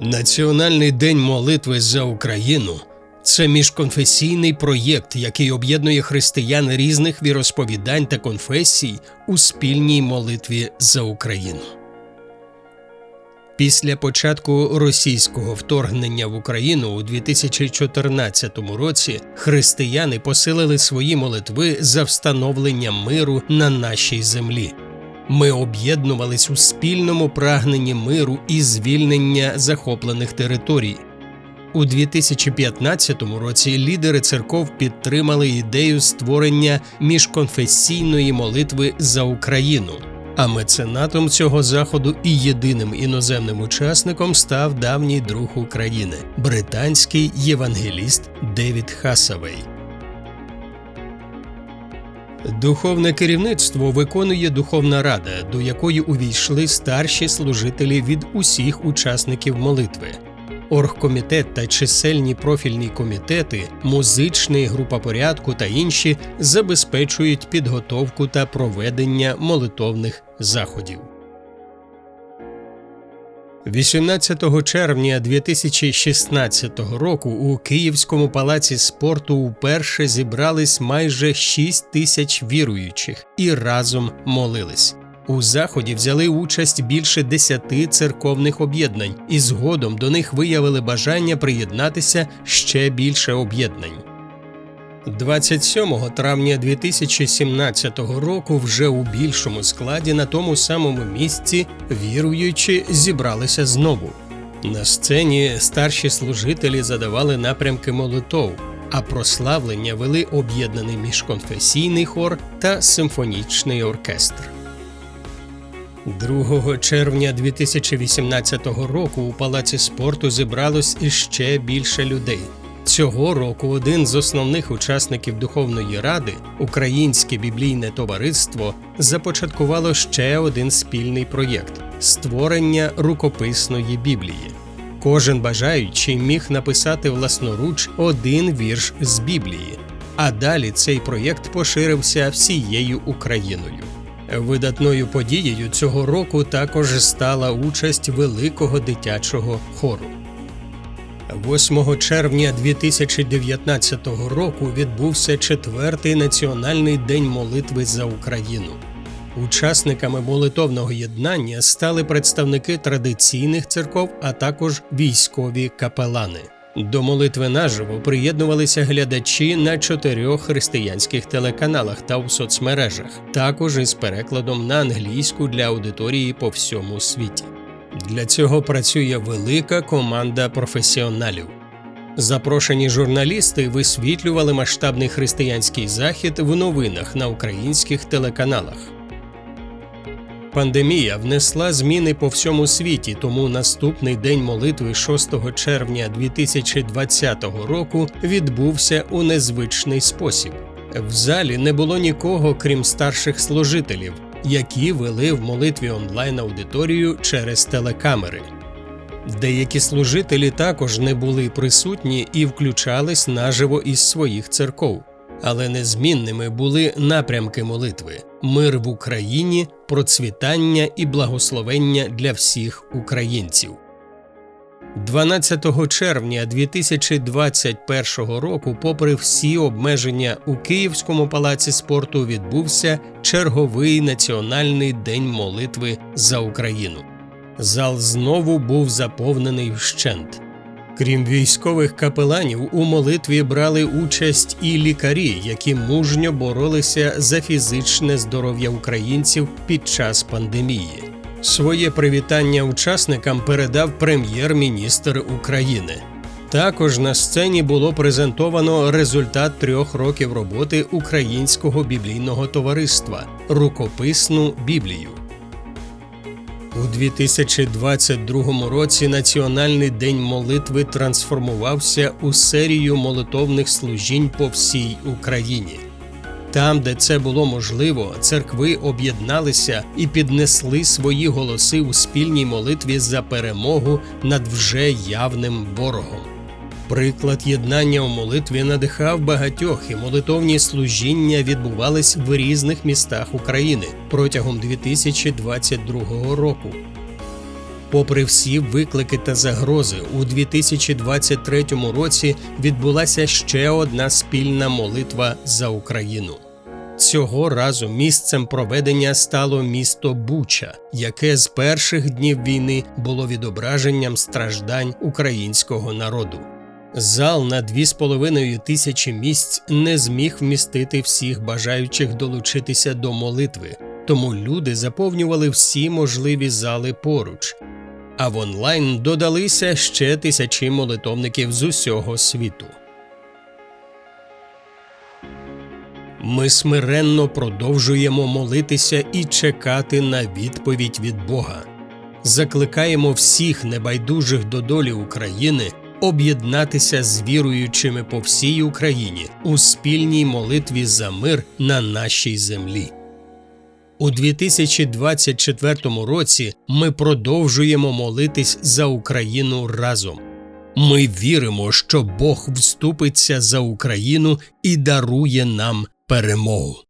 Національний день молитви за Україну це міжконфесійний проєкт, який об'єднує християн різних віросповідань та конфесій у спільній молитві за Україну. Після початку російського вторгнення в Україну у 2014 році християни посилили свої молитви за встановлення миру на нашій землі. Ми об'єднувались у спільному прагненні миру і звільнення захоплених територій. У 2015 році лідери церков підтримали ідею створення міжконфесійної молитви за Україну. А меценатом цього заходу і єдиним іноземним учасником став давній друг України британський євангеліст Девід Хасавей. Духовне керівництво виконує Духовна Рада, до якої увійшли старші служителі від усіх учасників молитви. Оргкомітет та чисельні профільні комітети, музичний група порядку та інші забезпечують підготовку та проведення молитовних заходів. 18 червня 2016 року у Київському палаці спорту уперше зібрались майже 6 тисяч віруючих і разом молились. У заході взяли участь більше десяти церковних об'єднань, і згодом до них виявили бажання приєднатися ще більше об'єднань. 27 травня 2017 року вже у більшому складі на тому самому місці віруючі зібралися знову. На сцені старші служителі задавали напрямки молитов, а прославлення вели об'єднаний міжконфесійний хор та симфонічний оркестр. 2 червня 2018 року у палаці спорту зібралось іще більше людей. Цього року один з основних учасників Духовної Ради, Українське біблійне товариство, започаткувало ще один спільний проєкт створення рукописної Біблії. Кожен бажаючий міг написати власноруч один вірш з Біблії, а далі цей проєкт поширився всією Україною. Видатною подією цього року також стала участь великого дитячого хору. 8 червня 2019 року відбувся четвертий національний день молитви за Україну. Учасниками молитовного єднання стали представники традиційних церков, а також військові капелани. До молитви наживо приєднувалися глядачі на чотирьох християнських телеканалах та у соцмережах, також із перекладом на англійську для аудиторії по всьому світі. Для цього працює велика команда професіоналів. Запрошені журналісти висвітлювали масштабний християнський захід в новинах на українських телеканалах. Пандемія внесла зміни по всьому світі, тому наступний день молитви 6 червня 2020 року відбувся у незвичний спосіб. В залі не було нікого, крім старших служителів, які вели в молитві онлайн аудиторію через телекамери. Деякі служителі також не були присутні і включались наживо із своїх церков, але незмінними були напрямки молитви: мир в Україні, процвітання і благословення для всіх українців. 12 червня 2021 року, попри всі обмеження у Київському палаці спорту, відбувся черговий національний день молитви за Україну. Зал знову був заповнений вщент. Крім військових капеланів, у молитві брали участь і лікарі, які мужньо боролися за фізичне здоров'я українців під час пандемії. Своє привітання учасникам передав прем'єр-міністр України. Також на сцені було презентовано результат трьох років роботи Українського біблійного товариства рукописну Біблію. У 2022 році Національний день молитви трансформувався у серію молитовних служінь по всій Україні. Там, де це було можливо, церкви об'єдналися і піднесли свої голоси у спільній молитві за перемогу над вже явним ворогом. Приклад єднання у молитві надихав багатьох, і молитовні служіння відбувались в різних містах України протягом 2022 року. Попри всі виклики та загрози, у 2023 році відбулася ще одна спільна молитва за Україну. Цього разу місцем проведення стало місто Буча, яке з перших днів війни було відображенням страждань українського народу. Зал на 2,5 тисячі місць не зміг вмістити всіх бажаючих долучитися до молитви, тому люди заповнювали всі можливі зали поруч. А в онлайн додалися ще тисячі молитовників з усього світу. Ми смиренно продовжуємо молитися і чекати на відповідь від Бога. Закликаємо всіх небайдужих до долі України об'єднатися з віруючими по всій Україні у спільній молитві за мир на нашій землі. У 2024 році ми продовжуємо молитись за Україну разом. Ми віримо, що Бог вступиться за Україну і дарує нам перемогу.